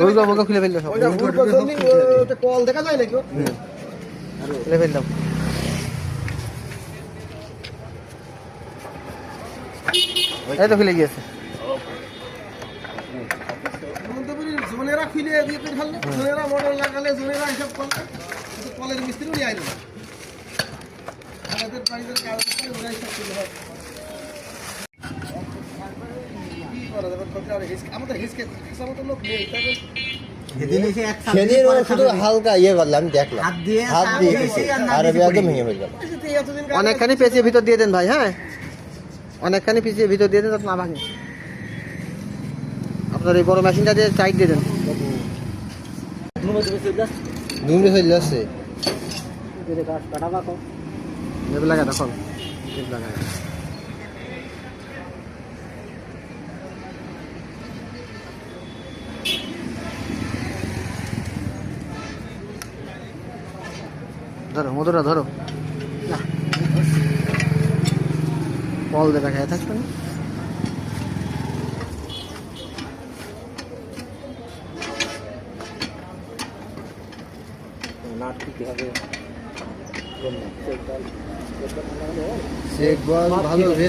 ওই বাবুকে খুলে ফেলল। কল দেখা যায় নাকি? খুলে ফেললাম। এই তো খুলে গিয়েছে। জোনেরা খুলে দিয়ে ফেললে জোনেরা মোটর লাগালে জোনেরা এসব করলে কিন্তু কলের মিস্ত্রি উনি আইলো আমাদের বাড়িতে কাগজ করে ওরা এসব করলে হয়। কি করা যাবে সরকার হিসকে আমাদের হিসকে লোক নেই সেদিন ওরা শুধু হালকা ইয়ে করলাম আমি দেখলাম। হাত দিয়ে হাত দিয়ে আর একদম ভেঙে অনেকখানি পেঁচিয়ে ভিতর দিয়ে দেন ভাই হ্যাঁ? অনেকখানি পিছিয়ে ভিতর দিয়ে দেন না ভাঙে আপনার এই বড় মেশিনটা দিয়ে চাইড দিয়ে দেন। হয়ে লাগা তখন লেপ ধরো মধুরা ধরো। বল দেবে খেয়ে থাকবে না।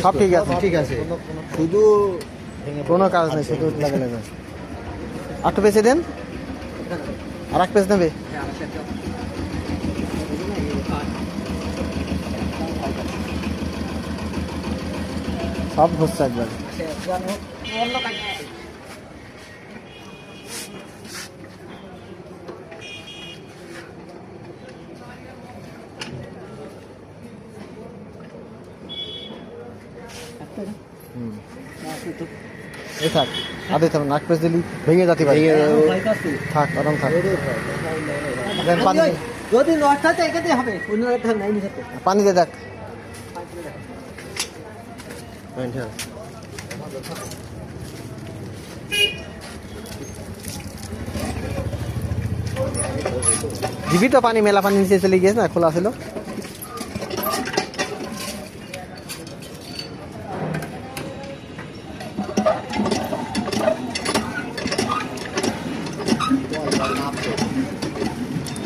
সব ঠিক আছে। ঠিক আছে। শুধু কোনো কাজ নেই শুধু লাগে না আটটু পেঁচে দেন। আর এক পেঁচ নেবে। সব ঘুরছে একবার। এই থাক আদে থাক নাক দিলি ভেঙে যাতে পারে। থাক আরাম থাক। দেন পানি। যদি নষ্ট হয় তো এখানে হবে। অন্য একটা নাই নিতে পানি দে দেখ দিবি তো পানি মেলা পানি নিচে চলে গিয়েছে না খোলা ছিল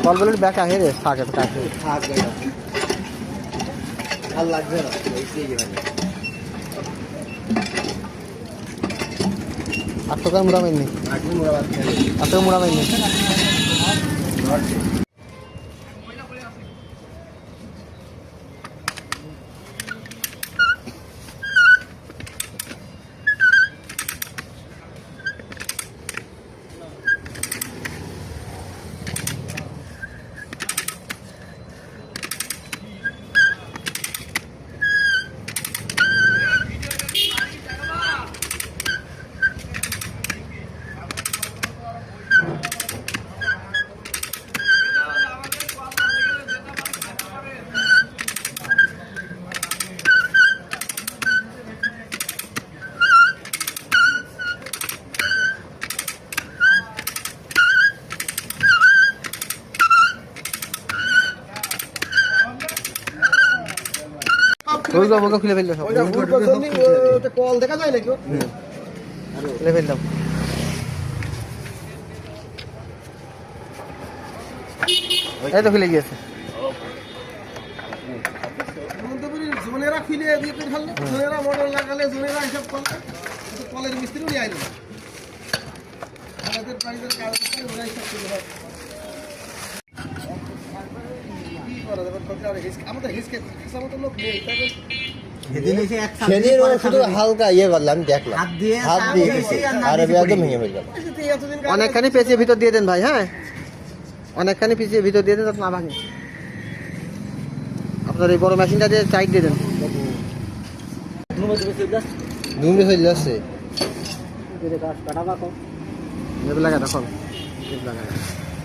কল বলে ব্যাকা হে রে থাকে থাক। আর লাগবে না এখানে। আট টাকার মুড়া মাইনি আট টাকা মুড়া মাইনি ওই বাবুকে খুলে ফেলল সব। কল দেখা যায় নাকি? খুলে ফেললাম। এই তো খুলে গিয়েছে। জোনেরা খুলে দিয়ে করে ফেললে জোনেরা মোটর লাগালে জোনেরা এসব করলে কলের মিস্ত্রি উনি আইলো আমাদের বাড়িতে কাগজ করে ওরা এসব করলে হয়। কি করা যাবে সরকার হিসকে আমাদের হিসকে হিসাব লোক নেই সেদিন এসে এক সামনে সেদিন ওরা পরে শুধু হালকা ইয়ে করলাম আমি দেখলাম। হাত দিয়ে আর একদম ভেঙে ফেললাম অনেকখানি পেঁচিয়ে ভিতর দিয়ে দেন ভাই হ্যাঁ। অনেকখানি পিছিয়ে ভিতর দিয়ে দেন যাতে না ভাঙে আপনার এই বড় মেশিনটা দিয়ে চাইড দিয়ে দেন। দুমড়ে হয়ে যাচ্ছে লাগা লেপ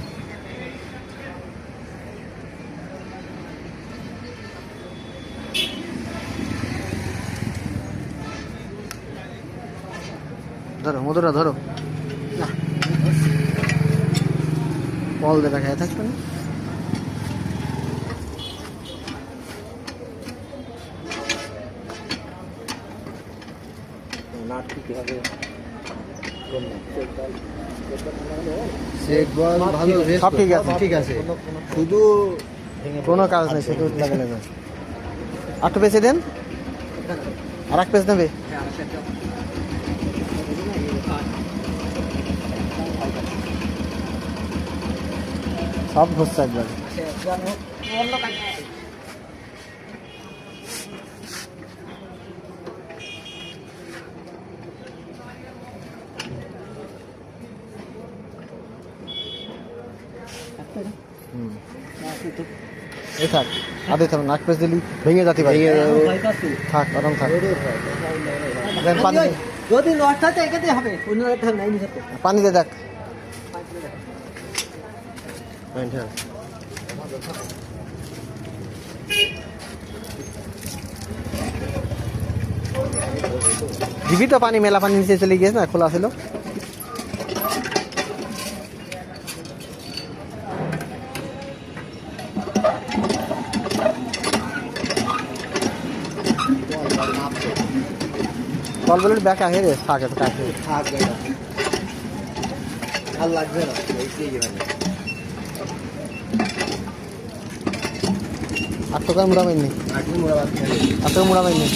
ধরো মধুরা ধরো। বল দেবে খেয়ে থাকবে না সব ঠিক আছে। ঠিক আছে। শুধু কোনো কাজ নেই শুধু লাগে না দেন। আর এক পেজ নেবে। সব ঘুরছে একবার। হুম। থাক আদে থাক নাক দিলি ভেঙে যাতে পারে। থাক আরাম থাক। পানি যদি নষ্ট হবে অন্য একটা নাই নিতে পানি দে দেখ। দিবি তো পানি মেলা পানি নিচে চলে গিয়েছে না খোলা ছিল? কল বলে ব্যাক আহে রে থাক কাছে আর লাগবে না আট টাকা মুড়া মাইনি আট টাকা মুড়া মাইনি